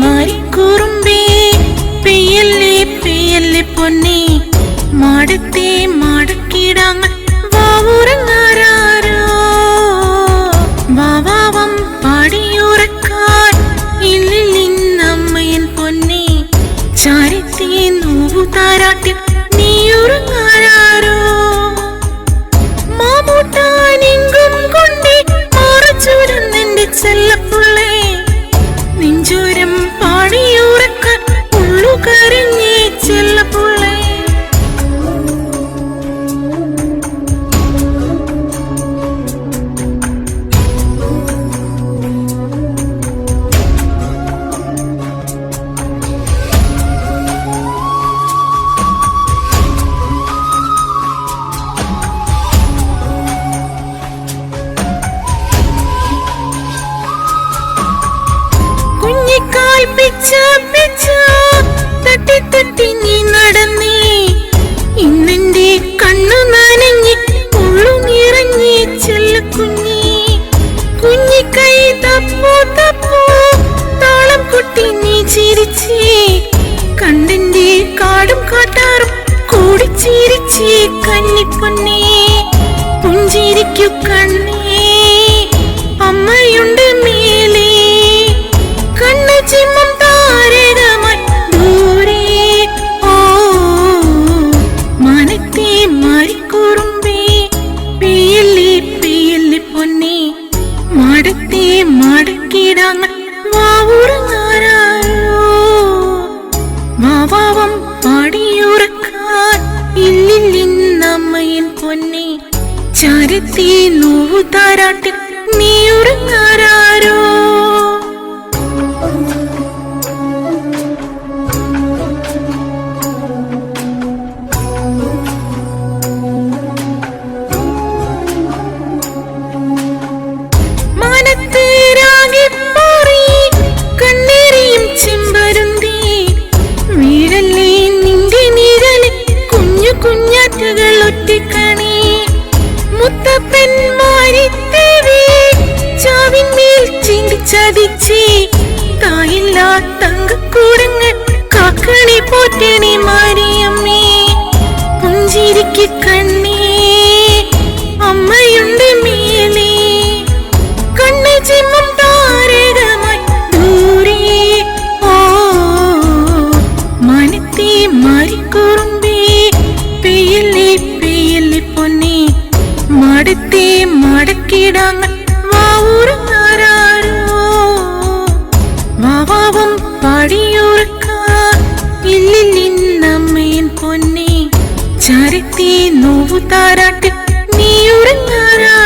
മാറിക്കുറുമ്പേ പെയ്യല്ലേ പെയ്യല്ലേ പൊന്നെ. മാടത്തെ മാടക്കിടാങ്ങൾ വാവുറങ്ങാരോ വാവാവം പാടിയുറക്കാൻ ഇല്ലിന്നമ്മയൻ പൊന്നെ. ചാരത്തെ നോവു താരാട്ടിൽ നീ ഉറങ്ങാരോ മാമൂട്ടാനെങ്കും കൊണ്ടേ മാറച്ചുരന്നെന്റെ ചെല്ലപ്പുള്ളേ പിച്ച കൂടി ചിരിച്ചേ കഞ്ഞിപ്പൊന്നേ പുഞ്ചിരിക്കു കണ്ണേ. മാടക്കിടാങ്ങൾ വാവുറങ്ങാരോ വാവാവം പാടിയുറക്കാൻ ഇല്ലില്ലിന്നമ്മയൻ പൊന്നെ ചാരത്തെ നോവു താരാട്ടിൽ നീ ഉറങ്ങാരോ ചതിച്ചേ. തായില്ലാ തങ്കക്കൂടങ്ങൾ. കാക്കണി പോറ്റണി മാരിയമ്മേ. പുഞ്ചിരിക്ക് കണ്ണേ. അമ്മയുണ്ട് മേലേ. കണ്ണു ചിമ്മും താരകമായി ദൂരെ. ഓ മനത്തെ മാറിക്കുറുമ്പേ. പെയ്യല്ലേ പെയ്യല്ലേ പൊന്നെ. മടത്തെ മടക്കിടാങ്ങൾ. വാവുറങ്ങാരോ പാടിയുറക്കാൻ ഇല്ലില്ലിന്നമ്മയൻ പൊന്നെ. ചാരത്തെ നോവു താരാട്ട് നീ ഉറങ്ങാരോ